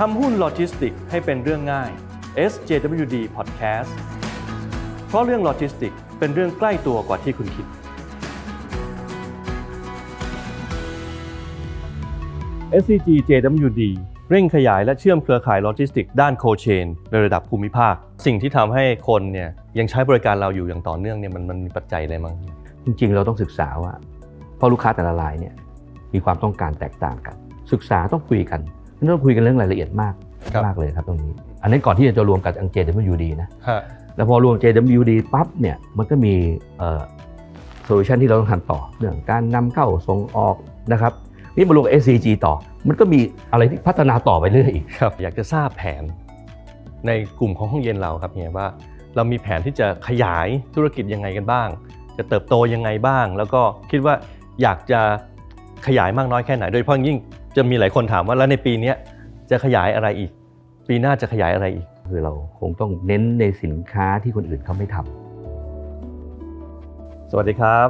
ทำหุ้นโลจิสติกให้เป็นเรื่องง่าย SJWD Podcast เพราะเรื่องโลจิสติกเป็นเรื่องใกล้ตัวกว่าที่คุณคิด SCG JWD เร่งขยายและเชื่อมเครือข่ายโลจิสติกด้านโคเชนในระดับภูมิภาค สิ่งที่ทำให้คนเนี่ยยังใช้บริการเราอยู่อย่างต่อเนื่องเนี่ยมันมันมีปัจจัยอะไรมั้งจริงๆ เราต้องศึกษาว่าพราะลูกค้าแต่ละรายเนี่ยมีความต้องการแตกต่างกัน ศึกษาต้องคุยกัน ต้องคุยกันเรื่องรายละเอียดมากครับมากเลยครับตรงนี้ อันนั้นก่อนที่จะรวมกับอัง JWD นะฮะแล้วพอรวม JWD ปั๊บเนี่ยมันก็มีโซลูชันที่เราต้องทำต่อเรื่องการนำเข้าส่งออกนะครับนี่มารวมกับ SCG ต่อ มันก็มีอะไรที่พัฒนาต่อไปเรื่อยอีกครับ อยากจะทราบแผนในกลุ่มของห้องเย็นเราครับเนี่ยว่าเรามีแผนที่จะขยายธุรกิจยังไงกันบ้าง จะเติบโตยังไงบ้าง แล้วก็คิดว่าอยากจะขยายมากน้อยแค่ไหน โดยเฉพาะยิ่ง จะมีหลายคนถามว่าแล้วในปีเนี้ยจะขยายอะไรอีก ปีหน้าจะขยายอะไรอีก คือเราคงต้องเน้นในสินค้าที่คนอื่นเขาไม่ทำสวัสดีครับ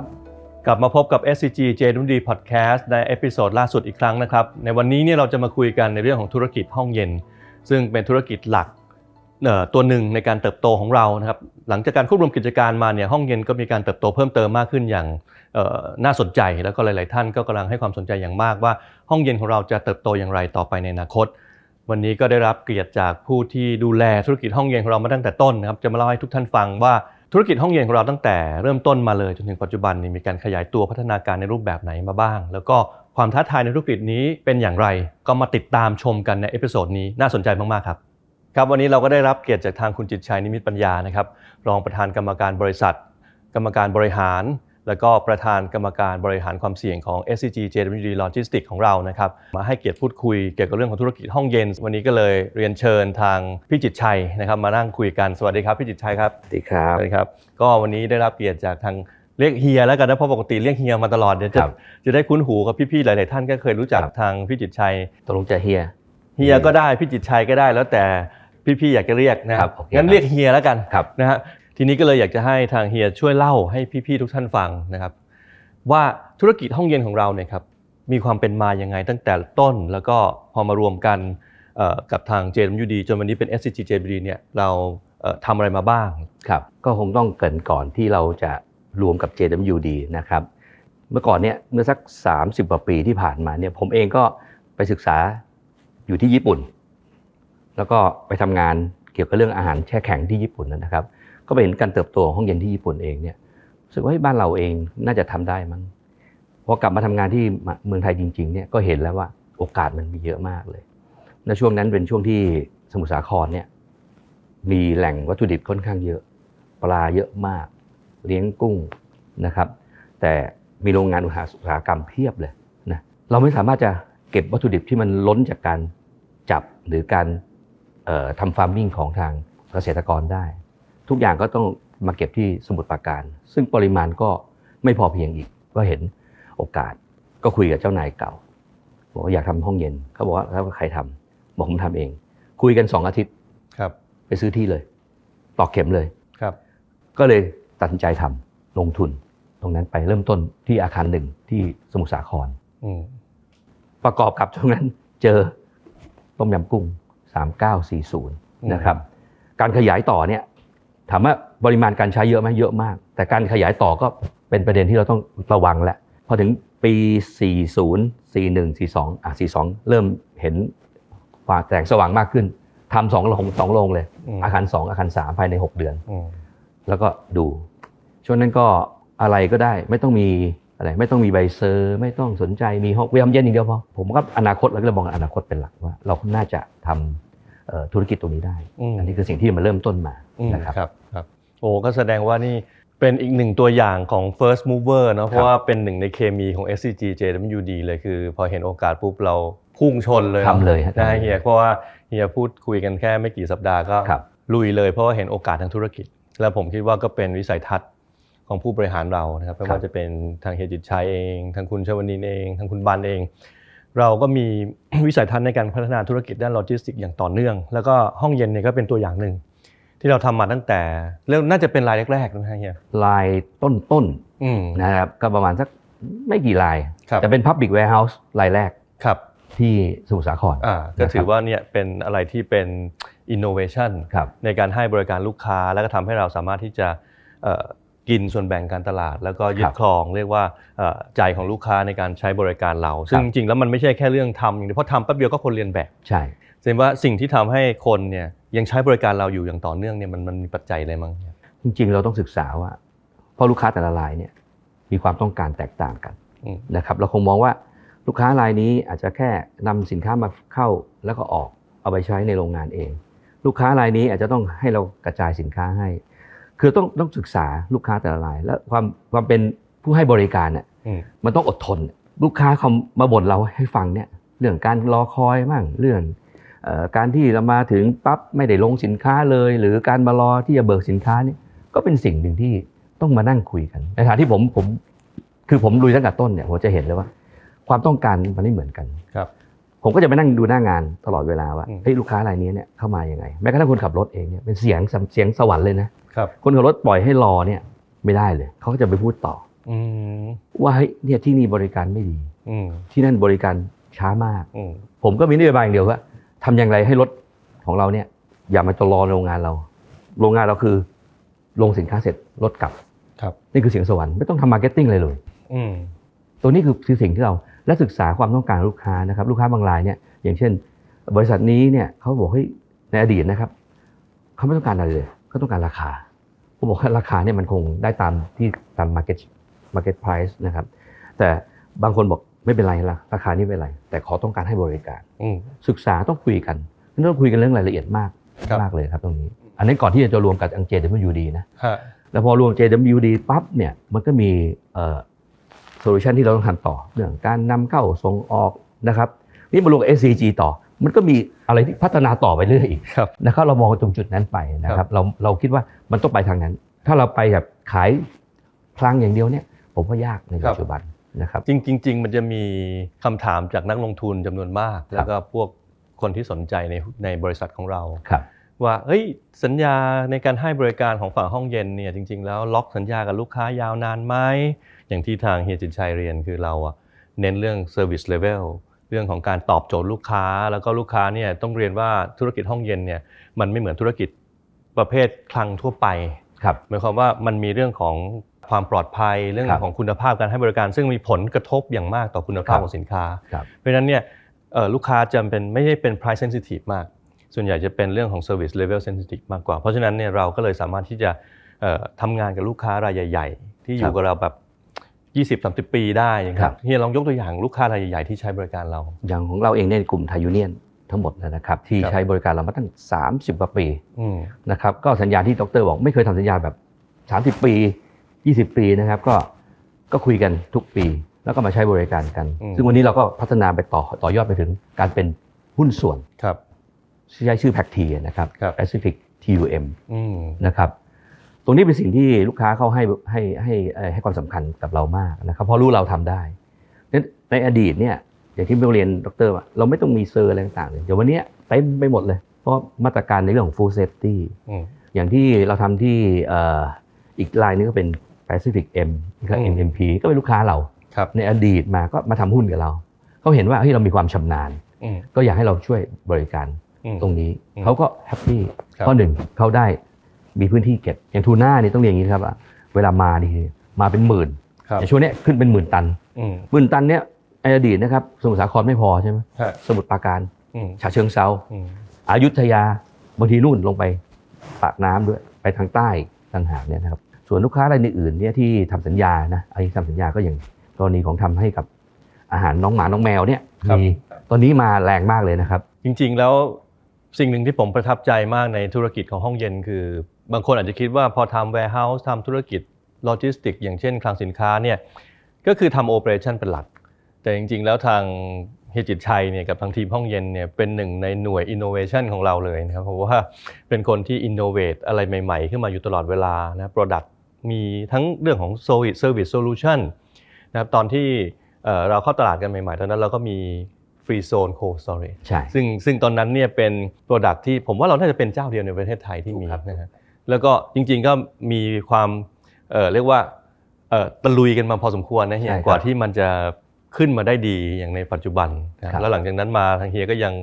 กลับมาพบกับ SCG JWD Podcast ในเอพิโซดล่าสุดอีกครั้งนะครับ ในวันนี้เนี่ยเราจะมาคุยกันในเรื่องของธุรกิจห้องเย็น ซึ่งเป็นธุรกิจหลักเอ่อตัวหนึ่งในการเติบโตของเรานะครับหลังจากการควบรวมกิจการมาเนี่ยห้องเย็นก็มีการเติบโตเพิ่มเติมมากขึ้นอย่างเอ่อ น่าสนใจแล้วก็หลาย ๆ ท่านก็กำลังให้ความสนใจอย่างมากว่า ห้องเย็นของเราจะเติบโตอย่างไรต่อไปในอนาคต วันนี้ก็ได้รับเกียรติจากผู้ที่ดูแลธุรกิจห้องเย็นของเรามาตั้งแต่ต้นนะครับจะมาเล่าให้ทุกท่านฟังว่าธุรกิจห้องเย็นของเราตั้งแต่เริ่มต้นมาเลยจนถึงปัจจุบันนี้มีการขยายตัวพัฒนาการในรูปแบบไหนมาบ้าง แล้วก็ความท้าทายในธุรกิจนี้เป็นอย่างไร ก็มาติดตามชมกันในเอพิโซดนี้น่าสนใจมาก ๆ ครับครับวันนี้เราก็ได้รับเกียรติจากทางคุณจิตชัยนิมิตปัญญานะครับรองประธานกรรมการบริษัท กรรมการบริหาร แล้วก็ประธานกรรมการบริหารความเสี่ยงของ SCG JWD Logistics ของเรานะครับ มาให้เกียรติพูดคุยเกี่ยวกับเรื่องของธุรกิจห้องเย็น วันนี้ก็เลยเรียนเชิญทางพี่จิตรชัยนะครับ มานั่งคุยกันสวัสดีครับพี่จิตรชัยครับสวัสดีครับสวัสดีครับ ก็วันนี้ได้รับเกียรติจากทางเรียกเฮียแล้วกันนะเพราะปกติเรียกเฮียมาตลอดเดี๋ยวจะครับจะได้คุ้นหูกับพี่ๆหลาย ๆ ท่านก็เคยรู้จักครับทางพี่จิตรชัยตกลงจะเฮียเฮียก็ได้พี่จิตรชัยก็ได้แล้วแต่พี่ๆอยากจะเรียกนะคครัรับบโอเคงั้นครับเรียกเฮียแล้วกันครับนะฮะ ทีนี้ก็เลยอยากจะให้ทางเฮียช่วยเล่าให้พี่ๆทุกท่านฟังนะครับ ว่าธุรกิจห้องเย็นของเราเนี่ยครับมีความเป็นมายังไงตั้งแต่ต้น แล้วก็พอมารวมกันกับทาง JWD จนวันนี้เป็น SCG JWD เนี่ยเราเทำอะไรมาบ้างครับ ก็คงต้องเกินก่อนที่เราจะรวมกับ JWD นะครับ เมื่อก่อนเนี่ยเมื่อสัก 30กว่าปีที่ผ่านมาเนี่ยผมเองก็ไปศึกษาอยู่ที่ญี่ปุ่น แล้วก็ไปทำงานเกี่ยวกับเรื่องอาหารแช่แข็งที่ญี่ปุ่นนะครับ ก็ไปเห็นการเติบโตของห้องเย็นที่ญี่ปุ่นเองเนี่ยรู้สึกว่าบ้านเราเองน่าจะทำได้มั้งพอกลับมาทำงานที่เมืองไทยจริงๆเนี่ยก็เห็นแล้วว่าโอกาสมันมีเยอะมากเลยและช่วงนั้นเป็นช่วงที่สมุทรสาครเนี่ยมีแหล่งวัตถุดิบค่อนข้างเยอะ ปลาเยอะมาก เลี้ยงกุ้งนะครับ แต่มีโรงงานอุตสาหกรรมเพียบเลยนะเราไม่สามารถจะเก็บวัตถุดิบที่มันล้นจากการจับหรือการทำฟาร์มมิ่งของทางเกษตรกรได้ ทุกอย่างก็ต้องมาเก็บที่สมุทรปราการ ซึ่งปริมาณก็ไม่พอเพียงอีก ก็เห็นโอกาสก็คุยกับเจ้านายเก่าบอกว่าอยากทำห้องเย็นเขาบอกว่าแล้วใครทำบอกผมทำเอง คุยกันสองอาทิตย์ครับ ไปซื้อที่เลยตอกเข็มเลยครับ ก็เลยตัดสินใจทำลงทุน ตรงนั้นไปเริ่มต้นที่อาคารหนึ่งที่สมุทรสาครอืมประกอบกับช่วงนั้นเจอต้มยำกุ้ง 3940 นะครับ การขยายต่อเนี่ย ถามว่าปริมาณการใช้เยอะไหมเยอะมาก แต่การขยายต่อก็เป็นประเด็นที่เราต้องระวังแหละพอถึงปี 40 41 42อะ42 เริ่มเห็นความแสงสว่างมากขึ้นทำสองโรงสองโรงเลยอืมอาคาร2อาคาร3ภายใน 6 เดือนอืมแล้วก็ดูช่วงนั้นก็อะไรก็ได้ไม่ต้องมีอะไรไม่ต้องมีใบเซอร์ ไม่ต้องสนใจมีห้องเวลาเย็นอย่างเดียวพอผมก็อนาคตเราก็เลยมองอนาคตเป็นหลักว่า เราน่าจะทำเอ่อธุรกิจตรงนี้ได้อืมอันนี้คือสิ่งที่มาเริ่มต้นมาอืม นะครับครับครับโอ้ก็แสดงว่านี่เป็นอีกหนึ่งตัวอย่างของ first mover เนอะเพราะว่าเป็นหนึ่งในเคมีของ SCG JWD เลยคือ พอเห็นโอกาสปุ๊บเราพุ่งชนเลยนอะทำเลยฮะนะเฮียเพราะว่าเฮียพูดคุยกันแค่ไม่กี่สัปดาห์ก็ครับลุยเลยเพราะว่าเห็นโอกาสทางธุรกิจ แล้วผมคิดว่าก็เป็นวิสัยทัศน์ของผู้บริหารเรานะครับไม่ว่าจะเป็นทางเฮียจิตชัยเอง ทางคุณชวนินเอง ทางคุณบันเอง เราก็มีวิสัยทัศน์ในการพัฒนาธุรกิจด้านโลจิสติกส์อย่างต่อเนื่อง แล้วก็ห้องเย็นเนี่ยก็เป็นตัวอย่างหนึ่ง ที่เราทำมาตั้งแต่เรื่องน่าจะเป็นรายแรกๆนะฮะเฮียลายต้นอืมๆนะครับก็ประมาณสักไม่กี่ลายครับแต่เป็น Public Warehouse ลายแรกครับที่สมุทรสาครอ่าก็ถือว่าเนี่ยเป็นอะไรที่เป็น innovation ครับในการให้บริการลูกค้า แล้วก็ทำให้เราสามารถที่จะเอ่อกินส่วนแบ่งการตลาด แล้วก็ยึคดรับครองเรียกว่าเอ่อใจของลูกค้าในการใช้บริการเรา ซึ่งจริงๆแล้วมันไม่ใช่แค่เรื่องทำอย่างเดียวเพราะทำแป๊บเดียวก็คนเรียนแบบใช่แสดงว่าสิ่งที่ทำให้คนเนี่ย ยังใช้บริการเราอยู่อย่างต่อเนื่องเนี่ยมันมันมีปัจจัยอะไรมั้งจริงๆ เราต้องศึกษาว่าเพราะลูกค้าแต่ละรายเนี่ยมีความต้องการแตกต่างกันอืมนะครับเราคงมองว่าลูกค้ารายนี้อาจจะแค่นำสินค้ามาเข้าแล้วก็ออกเอาไปใช้ในโรงงานเอง ลูกค้ารายนี้อาจจะต้องให้เรากระจายสินค้าให้ คือต้องต้องศึกษาลูกค้าแต่ละราย และความความเป็นผู้ให้บริการเนี่ยอืมมันต้องอดทน ลูกค้าเขามาบ่นเราให้ฟังเนี่ยเรื่องการรอคอยมั่งเรื่องเออ การที่เรามาถึงปั๊บไม่ได้ลงสินค้าเลย หรือการมารอที่จะเบิกสินค้าเนี่ยก็เป็นสิ่งหนึ่งที่ต้องมานั่งคุยกันในฐานะที่ผมผมคือผมลุยตั้งแต่ต้นเนี่ยผมจะเห็นเลยว่า ความต้องการมันไม่เหมือนกันครับ ผมก็จะไปนั่งดูหน้างานตลอดเวลาว่าอืมเฮ้ยลูกค้ารายนี้เนี่ยเข้ามายังไงแม้กระทั่งคนขับรถเองเนี่ยเป็นเสียงเสียงสวรรค์เลยนะครับคนขับรถปล่อยให้รอเนี่ยไม่ได้เลยเขาก็จะไปพูดต่ออืมว่าเฮ้ยเนี่ยที่นี่บริการไม่ดีอืมที่นั่นบริการช้ามากอืมผมก็มีนโยบายอย่างเดียวว่า ทำอย่างไรให้รถของเราเนี่ยอย่ามาจรอโรงงานเรา โรงงานเราคือลงสินค้าเสร็จรถกลับครับนี่คือเสียงสวรรค์ไม่ต้องทำมาร์เก็ตติ้งเลยเลยอืมตัวนี้คือคือสิ่งที่เราและศึกษาความต้องการของลูกค้านะครับ ลูกค้าบางรายเนี่ยอย่างเช่น บริษัทนี้เนี่ยเขาบอกเฮ้ยในอดีตนะครับเขาไม่ต้องการอะไรเลยเขาต้องการราคาผมบอกว่าราคาเนี่ยมันคงได้ตามที่ตาม market market price นะครับ แต่บางคนบอก ไม่เป็นไรละราคานี้ไม่เป็นไร แต่ขอต้องการให้บริการอืมศึกษาต้องคุยกันต้องคุยกันเรื่องรายละเอียดมากครับมากเลยครับตรงนี้ อันนี้ก่อนที่จะรวมกับอังเจ JWD นะฮะแล้วพอรวม JWD ปั๊บเนี่ยมันก็มีเอ่อโซลูชันที่เราต้องทำต่อเรื่องการนำเข้าส่งออกนะครับนี่มารวมกับ SCG ต่อ มันก็มีอะไรที่พัฒนาต่อไปเรื่อยอีกครับนะครับเรามองตรงจุดนั้นไปนะคครัรับบเราเราคิดว่ามันต้องไปทางนั้น ถ้าเราไปแบบขายพลังอย่างเดียวเนี่ยผมว่ายากในปัจจุบัน นะครับจริงจริงๆมันจะมีคำถามจากนักลงทุนจำนวนมาก แล้วก็พวกคนที่สนใจในในบริษัทของเราครับว่าเฮ้ยสัญญาในการให้บริการของฝั่งห้องเย็นเนี่ยจริง ๆ แล้วล็อกสัญญากับลูกค้ายาวนานไหมอย่างที่ทางเฮียจิตชัยเรียนคือเราอะเน้นเรื่อง service level เรื่องของการตอบโจทย์ลูกค้า แล้วก็ลูกค้าเนี่ยต้องเรียนว่าธุรกิจห้องเย็นเนี่ยมันไม่เหมือนธุรกิจประเภทคลังทั่วไปครับหมายความว่ามันมีเรื่องของ ความปลอดภัยเรื่องครับของคุณภาพการให้บริการ ซึ่งมีผลกระทบอย่างมากต่อคุณภาพครับของสินค้าครับเพราะฉะนั้นเนี่ยเอ่อลูกค้าจำเป็นไม่ได้เป็น price sensitive มาก ส่วนใหญ่จะเป็นเรื่องของ service level sensitive มากกว่า เพราะฉะนั้นเนี่ยเราก็เลยสามารถที่จะเอ่อทำงานกับลูกค้ารายใหญ่ ๆ ที่อครัยู่บกับเราแบบ20-30 ปีได้อย่างคครัรับบเฮียลองยกตัวอย่างลูกค้ารายใหญ่ๆที่ใช้บริการเรา อย่างของเราเองเนี่ยกลุ่มไทยูเนียนทั้งหมดนะครับที่ครับใช้บริการเรามาตั้ง 30กว่าปีอืมนะครับก็สัญญาที่ดรบอกไม่เคยทำสัญญาแบบ 30 ปี 20 ปีนะครับก็ก็คุยกันทุกปี แล้วก็มาใช้บริการกันอืมซึ่งวันนี้เราก็พัฒนาไปต่อต่อยอดไปถึงการเป็นหุ้นส่วนครับใช้ชื่อแพ็กทีนะครับครับ Pacific TUM อืมนะครับตรงนี้เป็นสิ่งที่ลูกค้าเขาให้ให้ให้เอ่อให้ความสำคัญกับเรามากนะครับเพราะรู้เราทำได้นั้นในอดีตเนี่ยอย่างที่เรียนดรว่าเราไม่ต้องมีเซอร์อะไรต่างๆเลยเดี๋ยววันเนี้ยเต็มไปหมดเลย เพราะมาตรการในเรื่องของ Food Safety อืมอย่างที่เราทำที่เอ่ออีกรายนึงก็เป็น Pacific M ก็อืม MMP ก็เป็นลูกค้าเราครับในอดีตมาก็มาทำหุ้นกับเรา เขาเห็นว่าเฮ้ยเรามีความชำนาญอืมก็อยากให้เราช่วยบริการอืมตรงนี้อืมเขาก็แฮปปี้ครับข้อหนึ่งเขาได้มีพื้นที่เก็บอย่างทูน่านี่ต้องเรียนอย่างนี้ครับว่าเวลามานี่มาเป็นหมื่นครับในช่วงเนี้ยขึ้นเป็นหมื่นตันอืมหมื่นตันเนี้ยในอดีตนะครับสมุทรสาครไม่พอใช่ไหมฮะสมุทรปราการอืมฉะเชิงเซาอืมอายุทยาบางทีนู่นลงไปปากน้ำด้วยไปทางใต้ต่างหากเนี่ยนะครับ ส่วนลูกค้ารายอื่นๆเนี่ยที่ทำสัญญานะอันนี้ทำสัญญาก็อย่างกรณีของทำให้กับอาหารน้องหมาน้องแมวเนี่ยครับมีตอนนี้มาแรงมากเลยนะครับ จริงๆแล้วสิ่งหนึ่งที่ผมประทับใจมากในธุรกิจของห้องเย็น คือบางคนอาจจะคิดว่าพอทำ warehouse ทำธุรกิจโลจิสติกอย่างเช่น คลังสินค้าเนี่ยก็คือทำโอเปอเรชันเป็นหลัก แต่จริงๆ แล้วทางเฮียจิตชัยเนี่ยกับทางทีมห้องเย็นเนี่ยเป็นหนึ่งในหน่วย innovation ของเราเลยนะครับเพราะว่าเป็นคนที่ innovate อะไรใหม่ๆ ขึ้นมาอยู่ตลอดเวลานะ product มีทั้งเรื่องของ service service solution นะครับตอนที่เอ่อเราเข้าตลาดกันใหม่ๆ ตอนนั้นเราก็มี free zone cold storage ใช่ซึ่งซึ่งตอนนั้นเนี่ยเป็นโปรดักที่ผมว่าเราน่าจะเป็นเจ้าเดียวในประเทศไทยที่มีถูกครับนะฮะแล้วก็จริงๆก็มีความเอ่อเรียกว่าเอ่อตะลุยกันมาพอสมควรนะเฮีใช่ยครับกว่าที่มันจะขึ้นมาได้ดีอย่างในปัจจุบันนะครับแล้วหลังจากนั้นมาทางเฮียก็ยัง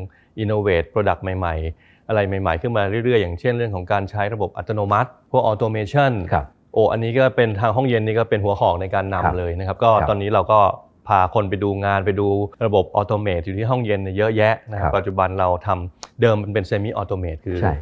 innovate product ใหม่ๆ อะไรใหม่ๆ ขึ้นมาเรื่อยๆ อย่างเช่นเรื่องของการใช้ระบบอัตโนมัติ พวก automation ครับ โอ้อันนี้ก็เป็นทางห้องเย็นนี่ก็เป็นหัวหอกในการครับนำเลยนะครับ ก็ครับตอนนี้เราก็พาคนไปดูงานไปดูระบบออโตเมตอยู่ที่ห้องเย็นเนี่ยเยอะแยะนะครัครับบปัจจุบันเราทำเดิมมันเป็นเซมิออโตเมตคือใช่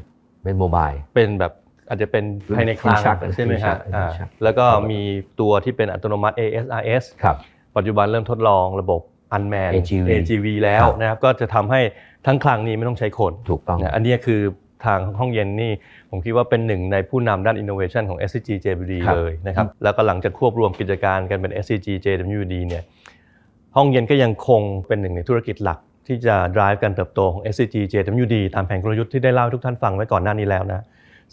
เป็นโมบายเป็นแบบอาจจะเป็นภายในคลังลิ้นชักใช่ไหมลิ้นชัฮะกอ่าลิ้นชักแล้วก็ครับมีตัวที่เป็นอัตโนมัติ ASRS ครับปัจจุบันเริ่มทดลองระบบ Unmanned AGV AGV แล้วครับนะครับก็จะทำให้ทั้งคลังนี้ไม่ต้องใช้คนถูกต้องนะอันเนี้ยคือ ทางห้องเย็นนี่ผมคิดว่าเป็นหนึ่งในผู้นำด้าน innovation ของ SCG JWD ครับเลยนะครับแล้วก็หลังจากควบรวมกิจการกันเป็น SCG JWD เนี่ยห้องเย็นก็ยังคงเป็นหนึ่งในธุรกิจหลักที่จะ drive การเติบโตของ SCG JWD ตามแผนกลยุทธ์ที่ได้เล่าให้ทุกท่านฟังไว้ก่อนหน้านี้แล้วนะ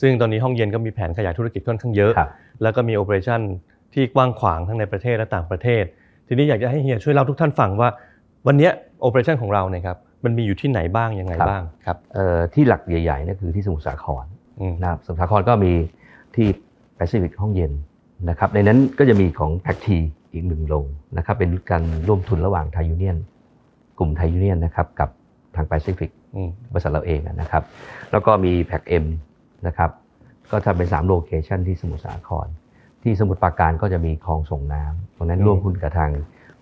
ซึ่งตอนนี้ห้องเย็นก็มีแผนขยายธุรกิจค่อนข้างเยอะครับแล้วก็มีโอเปอเรชั่นที่กว้างขวางทั้งในประเทศและต่างประเทศ ทีนี้อยากจะให้เฮียช่วยเล่าทุกท่านฟังว่าวันเนี้โอเปอเรชั่นของเราเนี่ยครับ มันมีอยู่ที่ไหนบ้างยังไงครับบ้างครับเอ่อที่หลักใหญ่ๆนั่นคือที่สมุทรสาครอืมนะครับสมุทรสาครก็มีที่แปซิฟิกห้องเย็นนะครับในนั้นก็จะมีของแพ็กทีอีกหนึ่งโรงนะครับเป็นการร่วมทุนระหว่างไทยยูเนียนกลุ่มไทยยูเนียนนะครับกับทางแปซิฟิกอืมบริษัทเราเองอะนะครับ แล้วก็มีแพ็กเอ็มนะครับก็ทำเป็น3โลเคชันที่สมุทรสาคร ที่สมุทรปราการก็จะมีคลองส่งน้ำตรงนั้นร่วมหุ้นกับทาง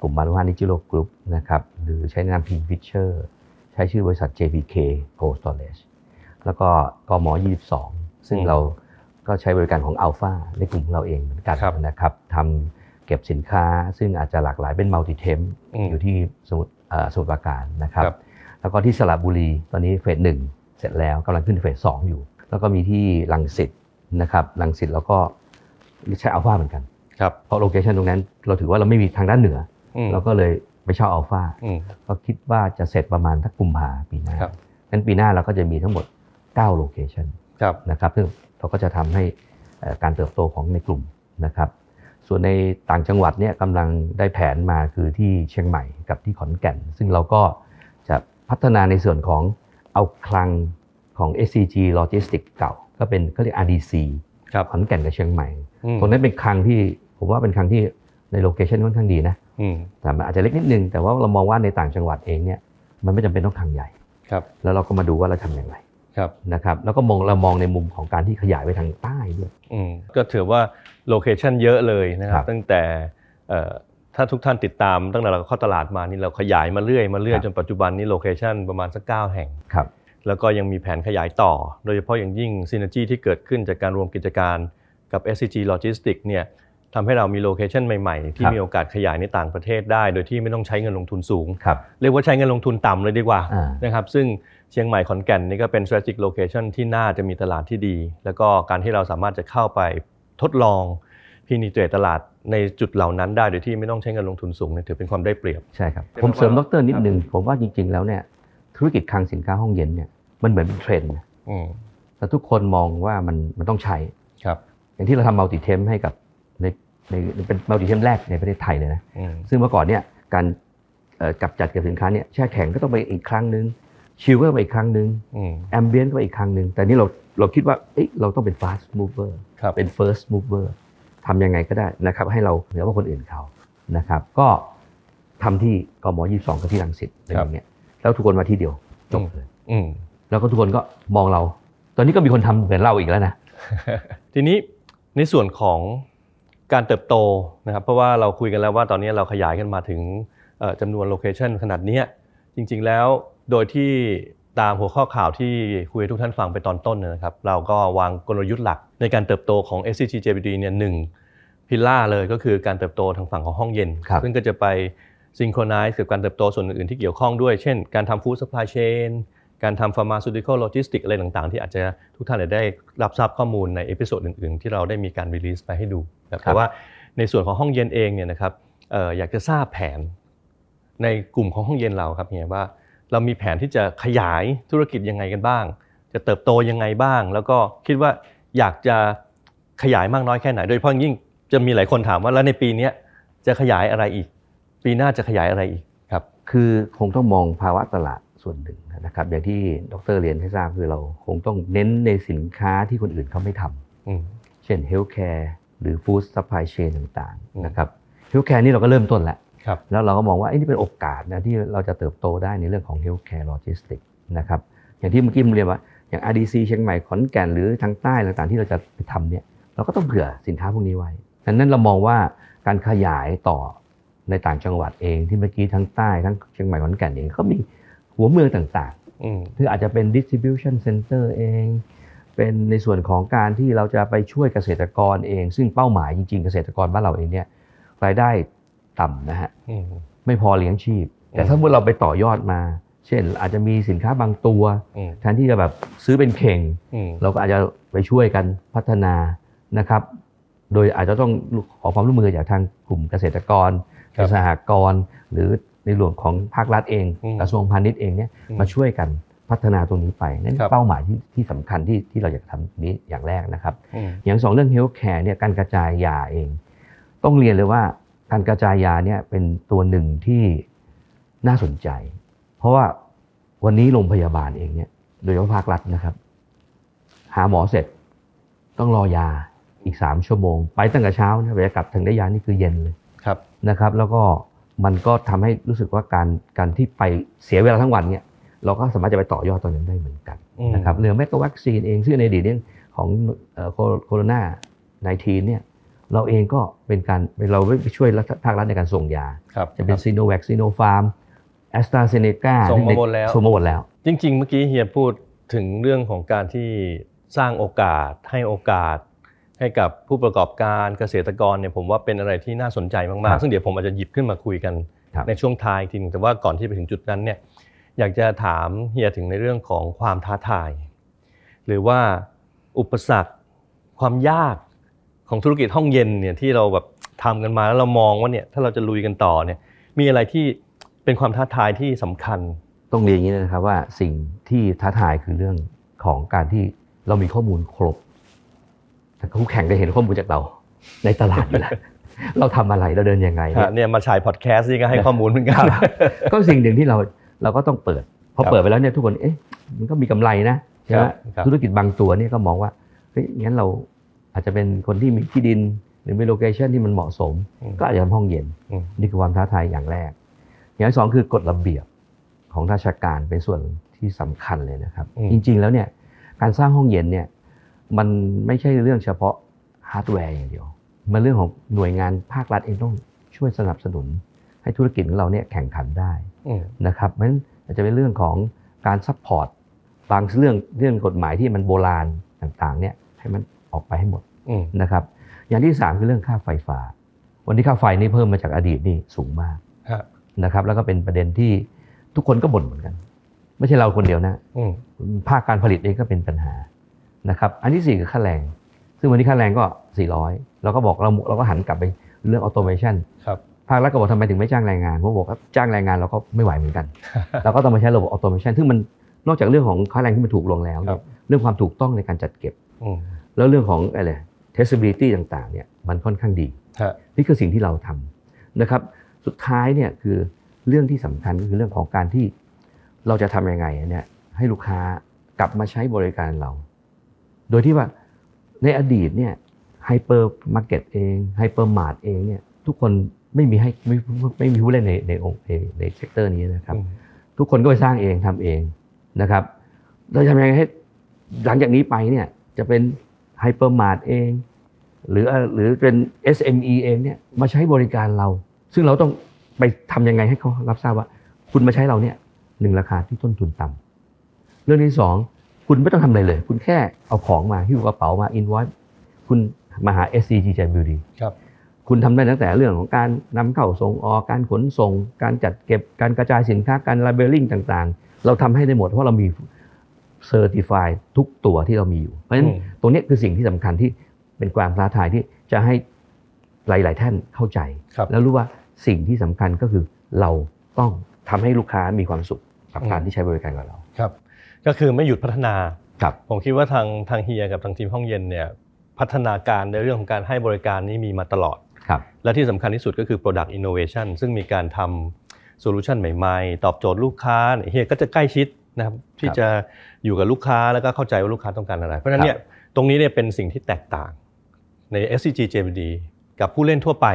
กลุ่มมารุฮานิจิโรกรุ๊ปนะครับหรือใช้นามพิงฟิชเชอร์ ใช้ชื่อบริษัท JPK Cold Storage แล้วก็กม22 ซึ่งอืมเราก็ใช้บริการของ Alpha ในกลุ่มของเราเองเหมือนกันครับนะครับทำเก็บสินค้าซึ่งอาจจะหลากหลายเป็นมัลติเทมอืมอยู่ที่สมุทรเอ่อสมุทรปราการนะครับครับ แล้วก็ที่สระบุรีตอนนี้เฟสหนึ่งเสร็จแล้วกำลังขึ้นเฟสสองอยู่ แล้วก็มีที่ลังสิตนะครับลังสิตเราก็ใช้อัลฟาเหมือนกันครับเพราะโลเคชันตรงนั้นเราถือว่าเราไม่มีทางด้านเหนืออือมเราก็เลย ไปเช่าอัลฟาอืมก็คิดว่าจะเสร็จประมาณทักกุมภาปีหน้าครับนั้นปีหน้าเราก็จะมีทั้งหมด 9 โลเคชันครับนะครับซึ่งเราก็จะทำให้เอ่อการเติบโตของในกลุ่มนะครับ ส่วนในต่างจังหวัดเนี่ยกำลังได้แผนมาคือที่เชียงใหม่กับที่ขอนแก่น ซึ่งเราก็จะพัฒนาในส่วนของเอาคลังของ SCG Logistics เก่า ก็เป็นเขาเรียก RDC ครับขอนแก่นกับเชียงใหม่อืมตรงนั้นเป็นคลังที่ผมว่าเป็นคลังที่ ในโลเคชันค่อนข้างดีนะอืมแต่มันอาจจะเล็กนิดนึง แต่ว่าเรามองว่าในต่างจังหวัดเองเนี่ยมันไม่จำเป็นต้องคลังใหญ่ครับ แล้วเราก็มาดูว่าเราทำอย่างไรครับนะครับแล้วก็มองเรามองในมุมของการที่ขยายไปทางใต้ด้วยอืมก็ถือว่าโลเคชันเยอะเลยนะคครัรับบตั้งแต่เอ่อถ้าทุกท่านติดตามตั้งแต่เราเข้าตลาดมานี่เราขยายมาเรื่อยมาเรื่อยครับจนปัจจุบันนี้โลเคชันประมาณสักเก้าแห่งครับแล้วก็ยังมีแผนขยายต่อ โดยเฉพาะอย่างยิ่งซีน e r จีที่เกิดขึ้นจากการรวมกิจการกับ SCG Logistics เนี่ย ทำให้เรามีโลเคชันใหม่ๆ ที่ครับมีโอกาสขยายในต่างประเทศได้ โดยที่ไม่ต้องใช้เงินลงทุนสูงครับเรียกว่าใช้เงินลงทุนต่ำเลยดีกว่าอ่านะครับซึ่งเชียงใหม่ขอนแก่นนี่ก็เป็น strategic location ที่น่าจะมีตลาดที่ดี แล้วก็การที่เราสามารถจะเข้าไปทดลองพินิเตรตลาดในจุดเหล่านั้นได้โดยที่ไม่ต้องใช้เงินลงทุนสูงเนี่ยถือเป็นความได้เปรียบใช่ครับเป็นผมเสริมว่าดรนิดครับนึงผมว่าจริง ๆ แล้วเนี่ยธุรกิจคลังสินค้าห้องเย็นเนี่ยมันเหมือนเป็นเทรนด์นะอืมแล้วทุกคนมองว่ามันมันต้องใช้ครับ อย่างที่เราทำมัลติเทมให้กับ ในในเป็นมัลติเทมแรกในประเทศไทยเลยนะอืมซึ่งเมื่อก่อนเนี่ยการเอ่อกับจัดเก็บสินค้าเนี่ยแช่แข็งก็ต้องไปอีกครั้งนึงชิลก็ต้องไปอีกครั้งนึงอืมแอมเบียนก็ไปอีกครั้งนึงแต่นี่เราเราคิดว่าเอ๊ะเราต้องเป็น fast mover ครับเป็น first mover ทำยังไงก็ได้นะครับให้เราเหนือกว่าคนอื่นเขานะครับ ก็ทำที่กม22กับที่รังสิตอะไรอย่างเงี้ยแล้วทุกคนมาที่เดียวจบเลยอืมแล้วก็ทุกคนก็มองเรา ตอนนี้ก็มีคนทำเหมือนเราอีกแล้วนะทีนี้ในส่วนของ การเติบโตนะครับเพราะว่าเราคุยกันแล้วว่าตอนนี้เราขยายกันมาถึงเอ่อจำนวนโลเคชันขนาดเนี้ยจริงๆแล้วโดยที่ตามหัวข้อข่าวที่คุยให้ทุกท่านฟังไปตอนต้นเนยนะครับ เราก็วางกลยุทธ์หลักในการเติบโตของ SCG JBD เนี่ยหนึ่งพิล่าเลยก็คือการเติบโตทางฝั่งของห้องเย็นครับซึ่งก็จะไปซิงโครไนซ์กับการเติบโตส่วนอื่นๆที่เกี่ยวข้องด้วย เช่น การทำฟู้ดสปายเชน การทำฟาร์มาซูติคอลโลจิสติกอะไรต่างๆ ที่อาจจะทุกท่านอาจจะได้รับทราบข้อมูลในเอพิโซดอื่นๆ ที่เราได้มีการรีลีสไปให้ดูนะครับแต่ว่าในส่วนของห้องเย็นเองเนี่ยนะครับเอ่ออยากจะทราบแผนในกลุ่มของห้องเย็นเราครับเนี่ยว่า เรามีแผนที่จะขยายธุรกิจยังไงกันบ้าง จะเติบโตยังไงบ้าง แล้วก็คิดว่าอยากจะขยายมากน้อยแค่ไหน โดยเฉพาะยิ่งจะมีหลายคนถามว่าแล้วในปีเนี้ยจะขยายอะไรอีก ปีหน้าจะขยายอะไรอีกครับ คือคงต้องมองภาวะตลาด ส่วนหนึ่งนะครับอย่างที่ดรเรียนให้ทราบคือเราคงต้องเน้นในสินค้าที่คนอื่นเขาไม่ทำอืมเช่นเฮลท์แคร์หรือฟู้ดซัพพลายเชนต่างอืมๆนะครับเฮลท์แคร์นี่เราก็เริ่มต้นแล้วครับแล้วเราก็มองว่าเอ้ยนี่เป็นโอกาสนะที่เราจะเติบโตได้ในเรื่องของ healthcare logistics นะครับอย่างที่เมื่อกี้ผมเรียนว่าอย่าง RDC เชียงใหม่ขอนแก่นหรือทางใต้ต่างๆ ที่เราจะไปทำเนี่ยเราก็ต้องเผื่อสินค้าพวกนี้ไว้ดังนั้นเรามองว่าการขยายต่อในต่างจังหวัดเองที่เมื่อกี้ทั้งใต้ทั้งเชียงใหม่ขอนแก่นเองก็มี หัวเมืองต่างๆอืมคืออาจจะเป็น distribution center เอง เป็นในส่วนของการที่เราจะไปช่วยเกษตรกรเอง ซึ่งเป้าหมายจริงๆ เกษตรกรบ้านเราเองเนี่ยรายได้ต่ำนะฮะอืมไม่พอเลี้ยงชีพ แต่อืมถ้าเมื่อเราไปต่อยอดมา เช่นอาจจะมีสินค้าบางตัวอืมแทนที่จะแบบซื้อเป็นเข่งอืมเราก็อาจจะไปช่วยกันพัฒนานะครับ โดยอาจจะต้องขอความร่วมมือจากทางกลุ่มเกษตรกรครับสหกรณ์หรือ ในหลวงของภาครัฐเองอืมกระทรวงพาณิชย์เองเนี่ยอืมมาช่วยกันพัฒนาตรงนี้ไปนั่นครับเป้าหมายที่ที่สำคัญที่ที่เราอยากทำนี้อย่างแรกนะครับอืมอย่างสองเรื่อง healthcare เนี่ยการกระจายยาเอง ต้องเรียนเลยว่าการกระจายยาเนี่ยเป็นตัวหนึ่งที่น่าสนใจ เพราะว่าวันนี้โรงพยาบาลเองเนี่ยโดยเฉพาะภาครัฐนะครับ หาหมอเสร็จต้องรอยาอีก3ชั่วโมง ไปตั้งแต่เช้านะไปกลับถึงได้ยานี่คือเย็นเลยครับนะครับ แล้วก็ มันก็ทำให้รู้สึกว่าการการที่ไปเสียเวลาทั้งวันเนี่ยเราก็สามารถจะไปต่อยอดตรงนั้นได้เหมือนกันอืมนะครับเรื่องแม้แต่วัคซีนเองซึ่งในอดีตเนี่ยของเอ่อโคโรนา19เนี่ยเราเองก็เป็นการเราไปช่วยรัฐภาครัฐในการส่งยาครับจะเป็นครับซีโนแวคซีโนฟาร์มแอสตราเซเนกาส่งมาหมดแล้วส่งมาหมดแล้ว จริง ๆ เมื่อกี้เฮียพูดถึงเรื่องของการที่สร้างโอกาสให้โอกาส ให้กับผู้ประกอบการเกษตรกรเนี่ยผมว่าเป็นอะไรที่น่าสนใจคมารักบๆซึ่งเดี๋ยวผมอาจจะหยิบขึ้นมาคุยกันครับในช่วงท้ายอีกทีหนึงแต่ว่าก่อนที่ไปถึงจุดนั้นเนี่ยอยากจะถามเฮียถึงในเรื่องของความท้าทาย หรือว่าอุปสรรคความยากของธุรกิจห้องเย็นเนี่ยที่เราแบบทำกันมาแล้วเรามองว่าเนี่ยถ้าเราจะลุยกันต่อเนี่ยมีอะไรที่เป็นความท้าทายที่สำคัญต้องเรียนอย่างนี้นะครับว่าสิ่งที่ท้าทายคือเรื่องของการที่เรามีข้อมูลครบแต่ คู่แข่งได้เห็นข้อมูลจากเรา ในตลาดอยู่แล้วเราทำอะไรเราเดินยังไงเนี่ยฮะเนี่ยมาฉายพอดแคสต์นี่ก็ให้ข้อมูลเหมือนกันก็สิ่งหนึ่งที่เราเราก็ต้องเปิดพอครับเปิดไปแล้วเนี่ยทุกคนเอ๊ะมันก็มีกำไรนะใช่ไหมครับธุรกิจบางตัวเนี่ยก็มองว่าเฮ้ยงั้นเราอาจจะเป็นคนที่มีที่ดินหรือมีโลเคชันที่มันเหมาะสมอืมก็อาจจะทำห้องเย็นอืมนี่คือความท้าทายอย่างแรก อย่างที่สองคือกฎระเบียบของราชการเป็นส่วนที่สำคัญเลยนะครับอืมจริง ๆ แล้วเนี่ยการสร้างห้องเย็นเนี่ย มันไม่ใช่เรื่องเฉพาะฮาร์ดแวร์อย่างเดียว มันเรื่องของหน่วยงานภาครัฐเองต้องช่วยสนับสนุน ให้ธุรกิจของเราเนี่ยแข่งขันได้อืมนะครับเพราะฉะนั้นอาจจะเป็นเรื่องของการซัพพอร์ตบางเรื่องเรื่องกฎหมายที่มันโบราณต่างๆเนี่ยให้มันออกไปให้หมดอืมนะครับ อย่างที่สามคือเรื่องค่าไฟฟ้า วันนี้ค่าไฟนี่เพิ่มมาจากอดีตนี่สูงมากฮะนะครับ แล้วก็เป็นประเด็นที่ทุกคนก็บ่นเหมือนกัน ไม่ใช่เราคนเดียวนะอืมภาคการผลิตเองก็เป็นปัญหา นะครับอันที่สี่คือค่าแรง ซึ่งวันนี้ค่าแรงก็ 400 เราก็บอกเราเราก็หันกลับไปเรื่องออโตเมชันครับภาครัฐก็บอกทำไมถึงไม่จ้างแรงงานผมบอกว่าจ้างแรงงานเราก็ไม่ไหวเหมือนกัน เราก็ต้องมาใช้ระบบออโตเมชันซึ่งมันนอกจากเรื่องของค่าแรงที่มันถูกลงแล้วครัเนี่ยบเรื่องความถูกต้องในการจัดเก็บอืมแล้วเรื่องของอะไร traceability ต่างๆเนี่ยมันค่อนข้างดีฮะนี่คือสิ่งที่เราทำนะครับ สุดท้ายเนี่ยคือเรื่องที่สำคัญก็คือเรื่องของการที่เราจะทำยังไงเนี่ยให้ลูกค้ากลับมาใช้บริการเรา โดยที่ว่าในอดีตเนี่ยไฮเปอร์มาร์เก็ตเองไฮเปอร์มาร์ทเองเนี่ยทุกคนไม่มีให้ไม่ไม่มีผู้เล่นในในองค์ในในเซกเตอร์นี้นะครับอืมทุกคนก็ไปสร้างเองทำเองนะครับเราจะทำยังไงให้หลังจากนี้ไปเนี่ยจะเป็นไฮเปอร์มาร์ทเอง หรือหรือเป็น SME เองเนี่ยมาใช้บริการเรา ซึ่งเราต้องไปทำยังไงให้เขารับทราบว่า คุณมาใช้เราเนี่ยหนึ่งราคาที่ต้นทุนต่ำเรื่องที่สอง คุณไม่ต้องทำอะไรเลย คุณแค่เอาของมาหิ้วกระเป๋ามาอินว c e คุณมาหา SCG j b u d ครับคุณทำได้ตั้งแต่เรื่องของการนำเข้าส่งออกการขนส่ง การจัดเก็บการกระจายสินค้าการ labeling ต่างๆ เราทำให้ได้หมดเพราะเรามี certify ทุกตัวที่เรามีอยู่ เพราะฉะนั้นอืมตรงเนี้ยคือสิ่งที่สำคัญที่เป็นความท้าทายที่จะให้หลาย ๆ ท่านเข้าใจครับแล้วรู้ว่าสิ่งที่สำคัญก็คือเราต้องทำให้ลูกค้ามีความสุขกับอืมการที่ใช้บริการกับเราครับ ก็คือไม่หยุดพัฒนาครับผมคิดว่าทางทางเฮียกับทางทีมห้องเย็นเนี่ยพัฒนาการในเรื่องของการให้บริการนี้มีมาตลอดครับและที่สำคัญที่สุดก็คือ Product Innovation ซึ่งมีการทำโซลูชันใหม่ๆ ตอบโจทย์ลูกค้าเนี่ยเฮียก็จะใกล้ชิดนะครับที่จะอยู่กับลูกค้าแล้วก็เข้าใจว่าลูกค้าต้องการอะไร เพราะฉะนั้นเนี่ยตรงนี้เนี่ยเป็นสิ่งที่แตกต่างใน SCG JBD กับผู้เล่นทั่วไป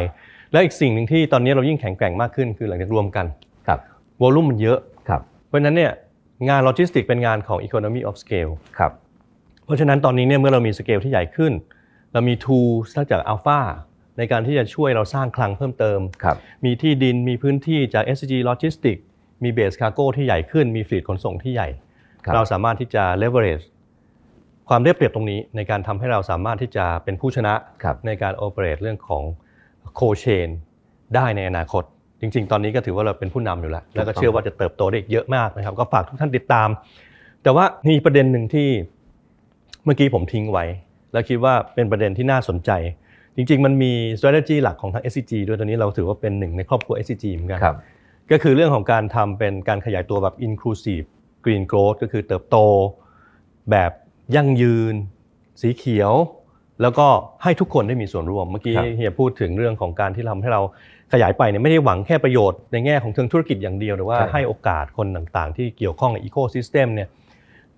แล้วอีกสิ่งหนึ่งที่ตอนนี้เรายิ่งแข็งแกร่งมากขึ้นคือหลังจากรวมกันครับวอลลุ่มมันเยอะครับเพราะฉะนั้นเนี่ย งานโลจิสติกเป็นงานของ economy of scale ครับ เพราะฉะนั้นตอนนี้เนี่ยเมื่อเรามีสเกลที่ใหญ่ขึ้น เรามี tools นอกจาก Alpha ในการที่จะช่วยเราสร้างคลังเพิ่มเติมครับมีที่ดินมีพื้นที่จาก SCG Logistics มีเบสคาร์โก้ที่ใหญ่ขึ้น มีฟลีดขนส่งที่ใหญ่ครับเราสามารถที่จะ leverage ความได้เปรียบตรงนี้ในการทำให้เราสามารถที่จะเป็นผู้ชนะครับในการ operate เรื่องของ co chain ได้ในอนาคต จริง ๆ ตอนนี้ก็ถือว่าเราเป็นผู้นำอยู่แล้ว แล้วก็เชื่อว่าจะเติบโตได้อีกเยอะมากนะครับ ก็ฝากทุกท่านติดตาม แต่ว่ามีประเด็นหนึ่งที่เมื่อกี้ผมทิ้งไว้ แล้วคิดว่าเป็นประเด็นที่น่าสนใจ จริง ๆ มันมี strategy หลักของทาง SCG ด้วยตอนนี้เราถือว่าเป็นหนึ่งในครอบครัว SCG เหมือนกันครับก็คือเรื่องของการทำเป็นการขยายตัวแบบ inclusive green growth ก็คือเติบโตแบบยั่งยืน สีเขียว แล้วก็ให้ทุกคนได้มีส่วนร่วม เมื่อกี้ครับเฮียพูดถึงเรื่องของการที่ทำให้เรา ขยายไปเนี่ยไม่ได้หวังแค่ประโยชน์ในแง่ของเชิงธุรกิจอย่างเดียวแต่ว่าให้โอกาสคนต่างๆ ที่เกี่ยวข้องกับ ecosystem เนี่ย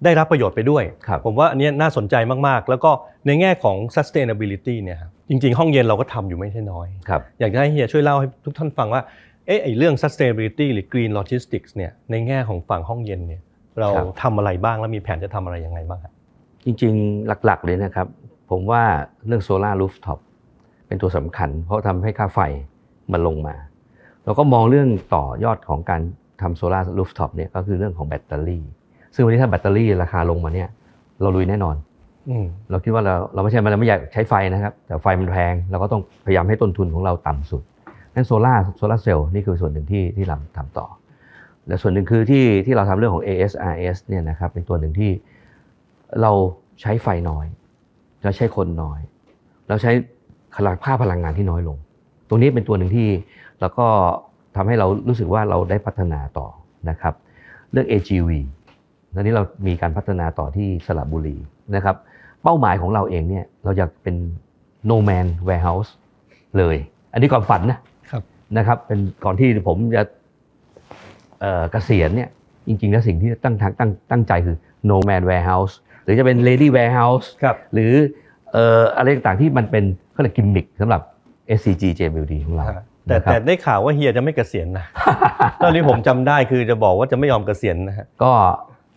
ได้รับประโยชน์ไปด้วยครับผมว่าอันเนี้ยน่าสนใจมากๆ แล้วก็ในแง่ของ sustainability เนี่ยครับจริงๆ ห้องเย็นเราก็ทำอยู่ไม่ใช่น้อยครับอยากจะให้เฮียช่วยเล่าให้ทุกท่านฟังว่าเอ๊ะไอเรื่อง sustainability หรือ green logistics เนี่ยในแง่ของฝั่งห้องเย็นเนี่ยเราครับทำอะไรบ้างแล้วมีแผนจะทำอะไรยังไงบ้างครับจริงๆ หลักๆเลยนะครับ ผมว่าเรื่องโซลารูฟท็อปเป็นตัวสำคัญ เพราะทำให้ค่าไฟ มันลงมา เราก็มองเรื่องต่อยอดของการทำโซลารูฟท็อปเนี่ยก็คือเรื่องของแบตเตอรี่ ซึ่งวันนี้ถ้าแบตเตอรี่ราคาลงมาเนี่ย เราลุยแน่นอนอืมเราคิดว่าเราเราไม่ใช่มันเราไม่อยากใช้ไฟนะครับ แต่ไฟมันแพง เราก็ต้องพยายามให้ต้นทุนของเราต่ำสุดนั่นโซลาโซลาเซลล์นี่คือส่วนหนึ่งที่ที่เราทำต่อ และส่วนหนึ่งคือที่ที่เราทำเรื่องของ ASRS เนี่ยนะครับเป็นตัวหนึ่งที่เราใช้ไฟน้อยแล้วใช้คนน้อยแล้วใช้พลังค่าพลังงานที่น้อยลงต รงนี้เป็นตัวหนึ่งที่เราก็ทำให้เรารู้สึกว่าเราได้พัฒนาต่อนะครับ เรื่อง AGV ตอนนี้เรามีการพัฒนาต่อที่สระบุรีนะครับ เป้าหมายของเราเองเนี่ยเราอยากเป็น no man warehouse เลย อันนี้ก่อนฝันนะครับนะครับ เป็นก่อนที่ผมจะเอ่อเกษียณเนี่ยจริงๆแล้วสิ่งที่ตั้งทางตั้งตั้งใจคือ no man warehouse หรือจะเป็น lady warehouse ครับหรือเอ่ออะไรต่างๆที่มันเป็นเขาเรียกกิมมิคสำหรับ SCG JBD ของเราแต่นะครับแต่ได้ข่าวว่าเฮียจะไม่เกษียณนะตอนนี้ผมจำได้คือจะบอกว่าจะไม่ยอมเกษียณนะฮะก็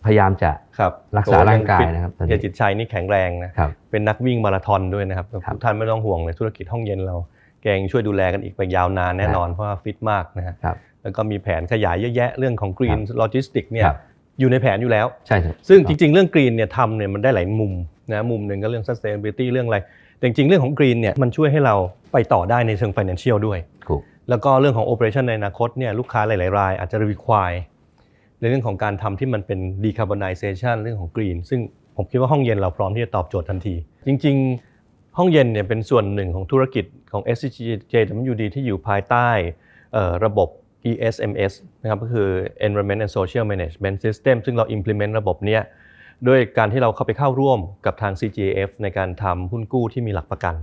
พยายามจะครับรักษาร่างกายนะครับตอนนี้เฮียจิตชัยนี่แข็งแรงนะครับเป็นนักวิ่งมาราธอนด้วยนะครับครับทุกท่านไม่ต้องห่วงเลยธุรกิจห้องเย็นเรา แกยังช่วยดูแลกันอีกไปยาวนานแน่นอนเพราะว่าฟิตมากนะฮะครับแล้วก็มีแผนขยายเยอะแยะเรื่องของ Green Logistics เนี่ยครับอยู่ในแผนอยู่แล้วใช่ครับซึ่งจริง ๆ เรื่อง Green เนี่ยทำเนี่ยมันได้หลายมุมนะมุมหนึ่งก็เรื่อง sustainability เรื่องอะไร แต่จริงๆเรื่องของ Green เนี่ยมันช่วยให้เราไปต่อได้ในเชิง financial ด้วย ถูก แล้วก็เรื่องของ operation ในอนาคตเนี่ยลูกค้าหลาย ๆ ราย อาจจะ require ในเรื่องของการทำที่มันเป็น decarbonization เรื่องของ green ซึ่งผมคิดว่าห้องเย็นเราพร้อมที่จะตอบโจทย์ทันที จริง ๆ ห้องเย็นเนี่ยเป็นส่วนหนึ่งของธุรกิจของ SCG JWD ที่อยู่ภายใต้เอ่อระบบ ESMS นะครับก็คือ Environment and Social Management System ซึ่งเรา implement ระบบเนี้ย ด้วยการที่เราเข้าไปเข้าร่วมกับทาง CGF ในการทำหุ้นกู้ที่มีหลักประกัน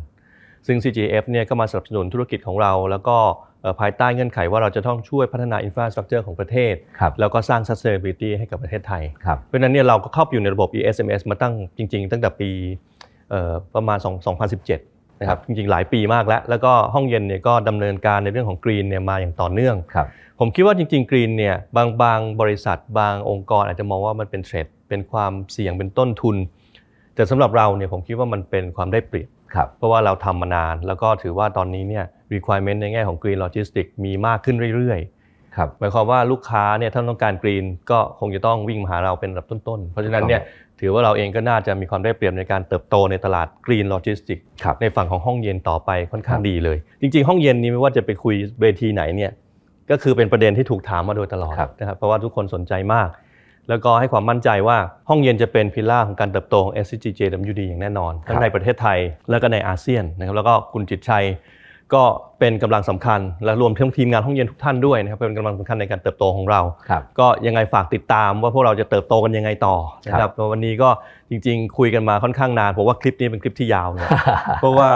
ซึ่ง CGF เนี่ยก็มาสนับสนุนธุรกิจของเรา แล้วก็เอ่อภายใต้เงื่อนไขว่าเราจะต้องช่วยพัฒนาอินฟราสตรักเจอร์ของประเทศครับแล้วก็สร้าง sustainability ให้กับประเทศไทยครับเพราะฉะนั้นเนี่ยเราก็เข้าไปอยู่ในระบบ ESMS มาตั้งจริง ๆ ตั้งแต่ปีเอ่อประมาณ2 2017นะครับจริงๆ หลายปีมากแล้ว แล้วก็ห้องเย็นเนี่ยก็ดำเนินการในเรื่องของ Green เนี่ยมาอย่างต่อเนื่องครับผมคิดว่าจริงๆ Green เนี่ยบางบางบริษัทบางองค์กรอาจจะมองว่ามันเป็นเทรด เป็นความเสี่ยงเป็นต้นทุน แต่สำหรับเราเนี่ยผมคิดว่ามันเป็นความได้เปรียบครับเพราะว่าเราทำมานานแล้วก็ถือว่าตอนนี้เนี่ย requirement ในแง่ของ green logistics มีมากขึ้นเรื่อยครับๆหมายความว่าลูกค้าเนี่ยถ้าต้องการ green ก็คงจะต้องวิ่งมาหาเราเป็นระดับต้นๆ เพราะฉะนั้นเนี่ยถือว่าเราเองก็น่าจะมีความได้เปรียบในการเติบโตในตลาด green logistics ครับในฝั่งของห้องเย็นต่อไปค่อนข้างครับดีเลย จริง ๆ ห้องเย็นนี้ไม่ว่าจะไปคุยเวทีไหนเนี่ยก็คือเป็นประเด็นที่ถูกถามมาโดยตลอดครับนะครับเพราะว่าทุกคนสนใจมาก แล้วก็ให้ความมั่นใจว่าห้องเย็นจะเป็นพิล่าของการเติบโตของ SCG JWD อย่างแน่นอน ทั้งในประเทศไทยและก็ในอาเซียนนะครับแล้วก็คุณจิตชัยก็เป็นกำลังสำคัญ และรวมทั้งทีมงานห้องเย็นทุกท่านด้วยนะครับเป็นกำลังสำคัญในการเติบโตของเราครับก็ยังไงฝากติดตามว่าพวกเราจะเติบโตกันยังไงต่อนะคครัรับบวันนี้ก็จริง ๆ คุยกันมาค่อนข้างนานผมว่าคลิปนี้เป็นคลิปที่ยาวเลยเพราะว่า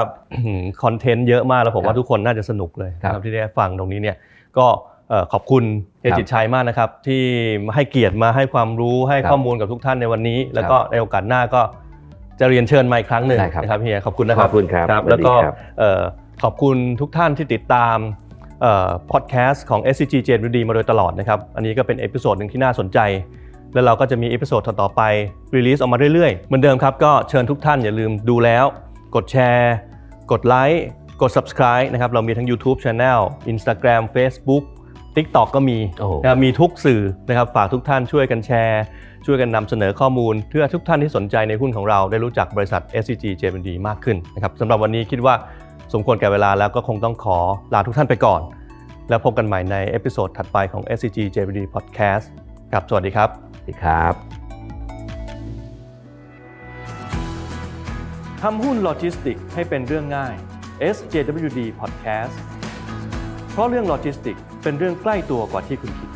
คอนเทนต์เยอะมากแล้วผมว่าทุกคนน่าจะสนุกเลยครับนะครับที่ได้ฟังตรงนี้เนี่ยก็เอ่อ ขอบคุณเอครับจิตชัยมากนะครับที่ให้เกียรติมาให้ความรู้ให้ครับข้อมูลกับทุกท่านในวันนี้ แล้วก็ในโอกาสหน้าก็จะเรียนเชิญมาอีกครั้งหนึ่งได้ครับนะครับเฮียขอบคุณนะครับขอบคุณครับครับสวัสดีแล้วก็ครับเอ่อขอบคุณทุกท่านที่ติดตามพอดแคสต์ของ SCG JWD มาโดยตลอดนะครับ อันนี้ก็เป็นเอพิโซดหนึ่งที่น่าสนใจ แล้วเราก็จะมีเอพิโซดต่อๆไปรีลิสออกมาเรื่อยๆ เหมือนเดิมครับ ก็เชิญทุกท่านอย่าลืมดูแล้ว กดแชร์ กดไลค์ กด subscribe นะครับ เรามีทั้ง YouTube Channel Instagram Facebook TikTok ก็มีโอ้โหนะครับมีทุกสื่อนะครับฝากทุกท่านช่วยกันแชร์ ช่วยกันนำเสนอข้อมูล เพื่อทุกท่านที่สนใจในหุ้นของเราได้รู้จักบริษัท SCG JMD มากขึ้นนะครับสำหรับวันนี้คิดว่าสมควรแก่เวลาแล้วก็คงต้องขอลาทุกท่านไปก่อน แล้วพบกันใหม่ในเอพิโซดถัดไปของ SCG JMD Podcast ครับสวัสดีครับสวัสดีครับทำหุ้นโลจิสติกให้เป็นเรื่องง่าย SJWD Podcast เพราะเรื่องโลจิสติก เป็นเรื่องใกล้ตัวกว่าที่คุณคิด